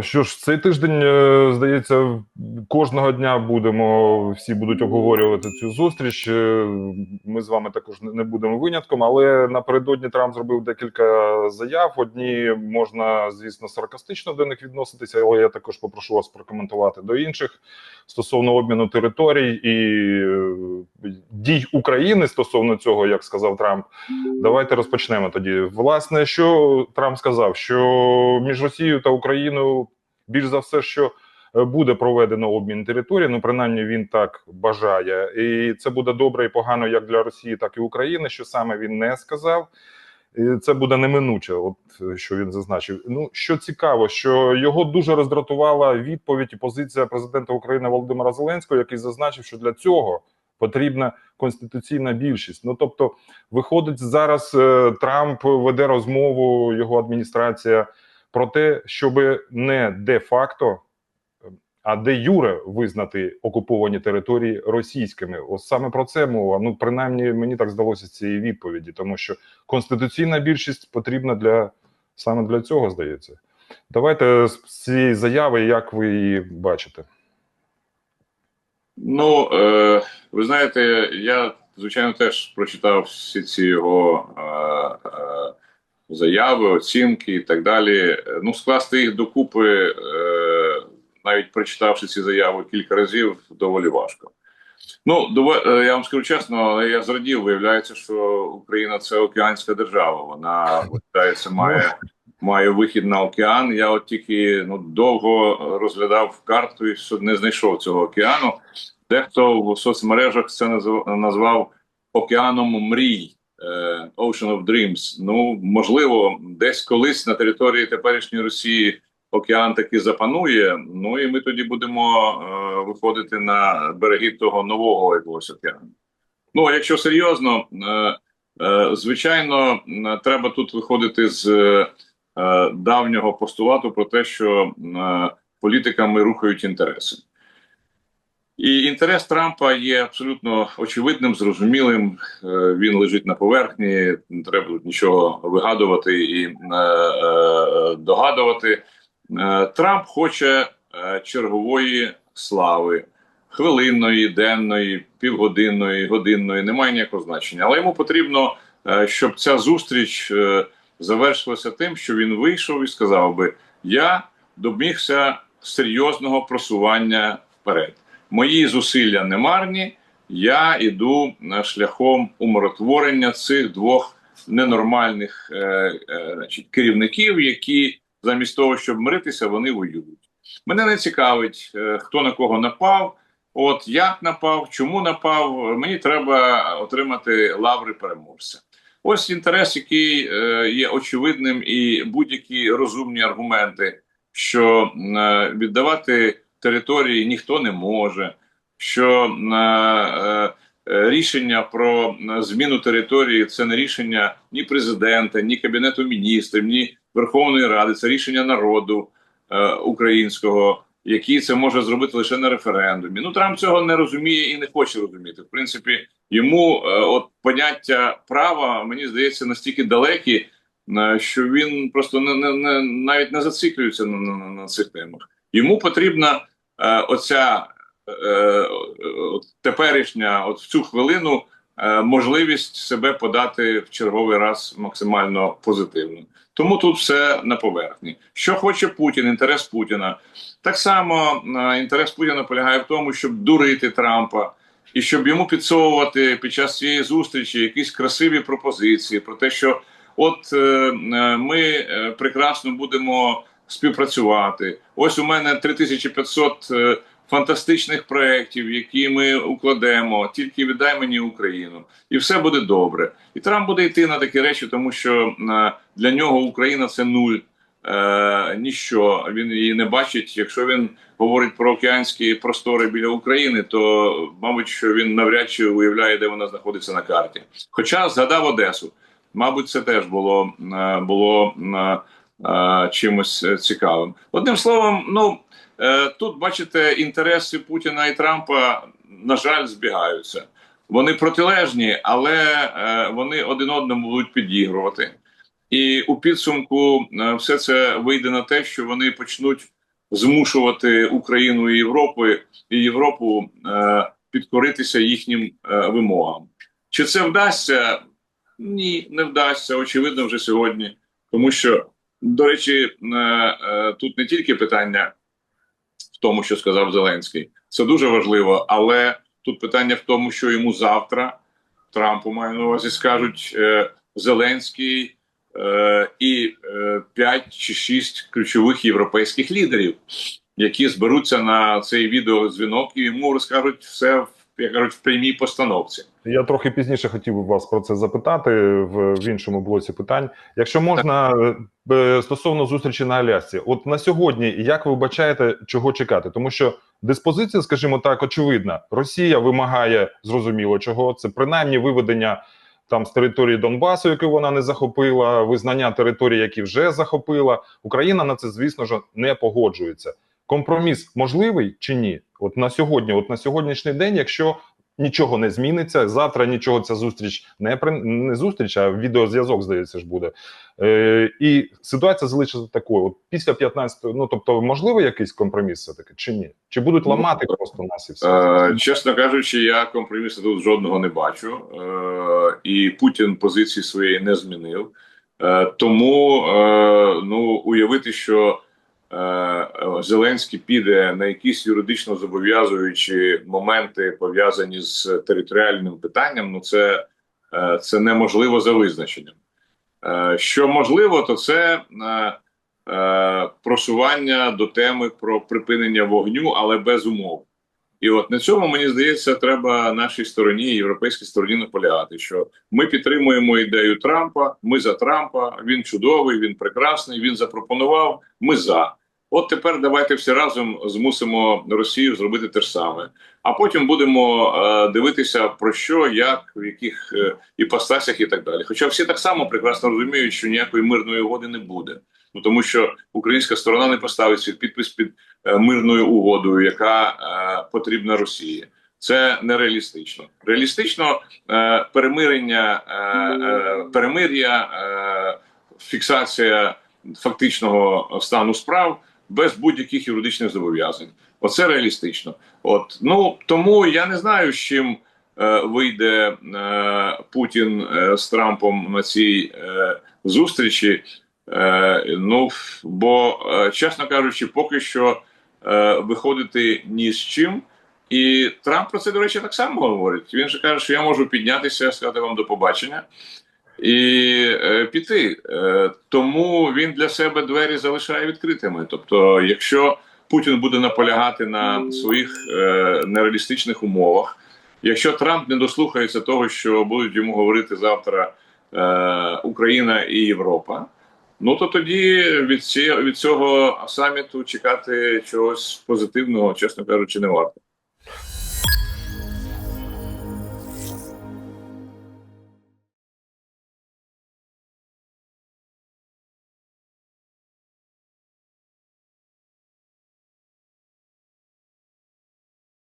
Що ж, цей тиждень, е, здається, кожного дня будемо всі будуть обговорювати цю зустріч. Е, Ми з вами також не- не будемо винятком, але напередодні Трамп зробив декілька заяв. Одні можна, звісно, саркастично до них відноситися, але я також попрошу вас прокоментувати до інших стосовно обміну територій і е, дій України стосовно цього, як сказав Трамп. Давайте розпочнемо тоді. Власне, що Трамп сказав, що між Росією та Україною більш за все, що е, буде проведено обмін територій. Ну, принаймні, він так бажає, і це буде добре і погано як для Росії, так і України. Що саме він не сказав. Це буде неминуче, от е, що він зазначив. Ну що цікаво, що його дуже роздратувала відповідь і позиція президента України Володимира Зеленського, який зазначив, що для цього потрібна конституційна більшість. Ну тобто, виходить зараз е, Трамп веде розмову, його адміністрація про те, щоб не де-факто, а де юре визнати окуповані території російськими. Ось саме про це мова. Ну принаймні мені так здалося з цієї відповіді, тому що конституційна більшість потрібна для саме для цього, здається. Давайте з цієї заяви, як ви її бачите. Ну, е, ви знаєте, я, звичайно, теж прочитав всі ці його е, заяви, оцінки і так далі. Ну, скласти їх докупи, е, навіть прочитавши ці заяви кілька разів, доволі важко. Ну, е, я вам скажу чесно, я зрадів, виявляється, що Україна це океанська держава. Вона вважається, має, має вихід на океан. Я от тільки ну, довго розглядав карту і не знайшов цього океану. Дехто в соцмережах це назвав океаном мрій. Е, Ocean of Dreams. Ну можливо, десь колись на території теперішньої Росії океан таки запанує. Ну і ми тоді будемо е, виходити на береги того нового якогось океану. Ну а якщо серйозно, е, е, звичайно, треба тут виходити з е, давнього постулату про те, що е, політиками рухають інтереси. І інтерес Трампа є абсолютно очевидним, зрозумілим. Е, Він лежить на поверхні, не треба нічого вигадувати і е, е, догадувати. Трамп хоче чергової слави, хвилинної, денної, півгодинної, годинної, немає ніякого значення. Але йому потрібно, щоб ця зустріч завершилася тим, що він вийшов і сказав би: Я домігся серйозного просування вперед. Мої зусилля не марні. Я іду е, шляхом умиротворення цих двох ненормальних е, е, значить, керівників, які замість того, щоб миритися, вони воюють. Мене не цікавить, е, хто на кого напав, от як напав, чому напав. Мені треба отримати лаври переможця. Ось інтерес, який е, є очевидним, і будь-які розумні аргументи, що е, віддавати території ніхто не може, що е, е, рішення про е, зміну території це не рішення ні президента, ні кабінету міністрів, ні Верховної Ради, це рішення народу українського, який це може зробити лише на референдумі. Ну Трамп цього не розуміє і не хоче розуміти. В принципі, йому е, от поняття права мені здається настільки далекі, що він просто не, не, не навіть не зациклюється на, на, на цих темах. Йому потрібна е, оця е, теперішня, от в цю хвилину, е, можливість себе подати в черговий раз максимально позитивно. Тому тут все на поверхні. Що хоче Путін, інтерес Путіна. Так само е, інтерес Путіна полягає в тому, щоб дурити Трампа і щоб йому підсовувати під час цієї зустрічі якісь красиві пропозиції про те, що от е, е, ми е, прекрасно будемо співпрацювати. Ось у мене 3500 е, фантастичних проєктів, які ми укладемо. Тільки віддай мені Україну, і все буде добре. І Трамп буде йти на такі речі, тому що е, для нього Україна це нуль. Е, ніщо він її не бачить. Якщо він говорить про океанські простори біля України, то мабуть, що він навряд чи уявляє, де вона знаходиться на карті. Хоча згадав Одесу, мабуть, це теж було е, було чимось е, цікавим. Одним словом, ну е, тут бачите, інтереси Путіна і Трампа на жаль збігаються. Вони протилежні, але е, вони один одному будуть підігрувати. І у підсумку е, все це вийде на те, що вони почнуть змушувати Україну і Європу і Європу е, підкоритися їхнім е, вимогам. Чи це вдасться? Ні, не вдасться. Очевидно, вже сьогодні. Тому що, до речі, е, е, тут не тільки питання в тому, що сказав Зеленський, це дуже важливо, але тут питання в тому, що йому завтра Трампу маю на увазі, скажуть е, Зеленський і 5 чи 6 ключових європейських лідерів, які зберуться на цей відеодзвінок і йому розкажуть все в як кажуть в прямій постановці. Я трохи пізніше хотів би вас про це запитати в, в іншому блоці питань. Якщо можна е, е, стосовно зустрічі на Алясці, от на сьогодні, як ви вбачаєте, чого чекати? Тому що диспозиція, скажімо так, очевидна. Росія вимагає зрозуміло чого. Це принаймні виведення там з території Донбасу, яку вона не захопила, визнання територій, які вже захопила. Україна на це, звісно ж, не погоджується. Компроміс можливий чи ні? От на сьогодні, от на сьогоднішній день, якщо нічого не зміниться, завтра нічого ця зустріч не при не зустріч, а відеозв'язок, здається ж, буде. Е, і ситуація залишиться такою. От після 15, ну тобто, можливо, якийсь компроміс все таки чи ні? Чи будуть Ну, ламати просто нас і все? Е, чесно кажучи, я компромісу тут жодного не бачу, е, і Путін позиції своєї не змінив. Е, тому е, ну уявити, що Зеленський піде на якісь юридично зобов'язуючі моменти пов'язані з територіальним питанням. Ну це, е, це неможливо за визначенням. Е, що можливо, то це е, е, просування до теми про припинення вогню, але без умов. І от на цьому мені здається, треба нашій стороні, європейській стороні наполягати, що ми підтримуємо ідею Трампа. Ми за Трампа. Він чудовий, він прекрасний. Він запропонував. Ми за. От тепер давайте всі разом змусимо Росію зробити те ж саме. А потім будемо е, дивитися про що, як, в яких е, іпостасях і так далі. Хоча всі так само прекрасно розуміють, що ніякої мирної угоди не буде. Ну тому що українська сторона не поставить свій підпис під е, мирною угодою, яка е, потрібна Росії. Це нереалістично. Реалістично е, перемирення, е, е, перемир'я, е, фіксація фактичного стану справ без будь-яких юридичних зобов'язань. Оце реалістично. От ну тому я не знаю, з чим е, вийде е, Путін е, з Трампом на цій е, зустрічі. Е, ну бо, е, чесно кажучи, поки що е, виходити ні з чим. І Трамп про це, до речі, так само говорить. Він же каже, що я можу піднятися, сказати вам до побачення і е, піти. Е, тому він для себе двері залишає відкритими. Тобто, якщо Путін буде наполягати на своїх е, нереалістичних умовах, якщо Трамп не дослухається того, що будуть йому говорити завтра е, Україна і Європа. Ну то тоді від ці, від цього саміту чекати чогось позитивного, чесно кажучи, не варто.